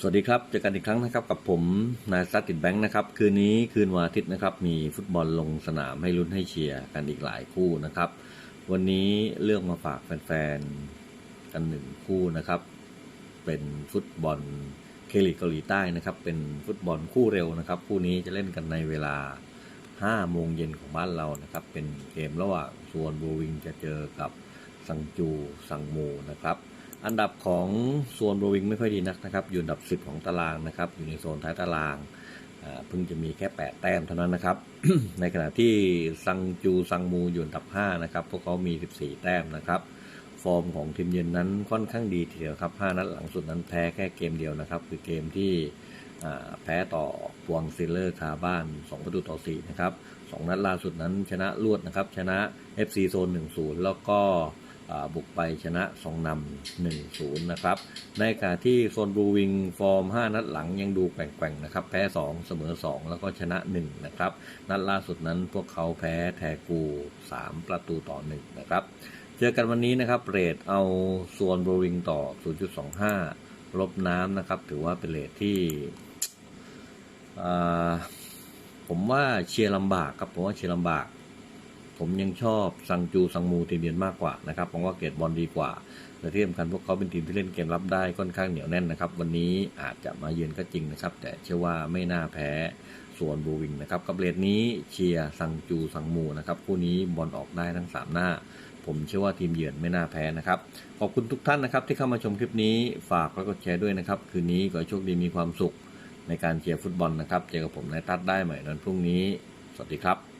สวัสดีครับ เจอกันอีกครั้งนะครับกับผมนายซัตติดแบงค์นะครับ คืนนี้คืนวันอาทิตย์นะครับ มีฟุตบอลลงสนามให้ลุ้นให้เชียร์กันอีกหลายคู่นะครับ วันนี้เลือกมาฝากแฟนๆกันหนึ่งคู่นะครับ เป็นฟุตบอลเคลิกเกาหลีใต้นะครับ เป็นฟุตบอลคู่เร็วนะครับ คู่นี้จะเล่นกันในเวลา5โมงเย็นของบ้านเรานะครับ เป็นเกมระหว่างส่วนบูวิงจะเจอกับซังจูซังมูนะครับ อันดับของส่วนโบวิงไม่ค่อยดีนักนะครับ อยู่อันดับ 10 ของตารางนะครับ อยู่ในโซนท้ายตารางเพิ่งจะมีแค่ 8 แต้มเท่านั้นนะครับ ในขณะที่ซังจูซังมูอยู่อันดับ 5 นะครับ พวกเขามี 14 แต้มนะครับ ฟอร์มของทีมเยือนนั้นค่อนข้างดีทีเดียวครับ 5 นัดหลังสุดนั้นแพ้แค่เกมเดียวนะครับ คือเกมที่แพ้ต่อปวงซิลเลอร์คาบ้าน 2 ประตูต่อ 4 นะครับ 2 นัดล่าสุดนั้นชนะรวดนะครับ ชนะ FC โซน 1-0 แล้วก็ บุกไปชนะสองนำหนึ่งศูนย์นะครับ ในขณะที่โซนบลูวิงฟอร์ม 5 นัดหลังยังดูแกว่งๆนะครับ แพ้ 2 เสมอ 2 แล้วก็ชนะ 1 นะครับ นัดล่าสุดนั้นพวกเขาแพ้แทกู 3 ประตูต่อ 1 นะครับ เจอกันวันนี้นะครับเรทเอาส่วนบลูวิงต่อ 0.25 ลบน้ำนะครับ ถือว่าเป็นเรทที่ผมว่าเชียร์ลำบากครับผมว่าเชียร์ลำบาก ผมยังชอบซังจูซังมูทีมเยือนมากกว่านะครับผมว่าเกรดบอลดีกว่าและที่สำคัญพวกเขาเป็นทีมที่เล่นเกมรับได้ค่อนข้างเหนียวแน่นนะครับ วันนี้อาจจะมาเยือนก็จริงนะครับ แต่เชื่อว่าไม่น่าแพ้ส่วนบูวิงนะครับกับเรทนี้เชียร์ซังจูซังมูนะครับคู่นี้บอลออกได้ทั้ง 3 หน้า ผมเชื่อว่าทีมเยือนไม่น่าแพ้นะครับ ขอบคุณทุกท่านนะครับที่เข้ามาชมคลิปนี้ฝากแล้วก็แชร์ด้วยนะครับ คืนนี้ขอให้โชคดีมีความสุขในการเชียร์ฟุตบอลนะครับ เจอกับผมนายตัดได้ใหม่ในวันพรุ่งนี้ สวัสดีครับ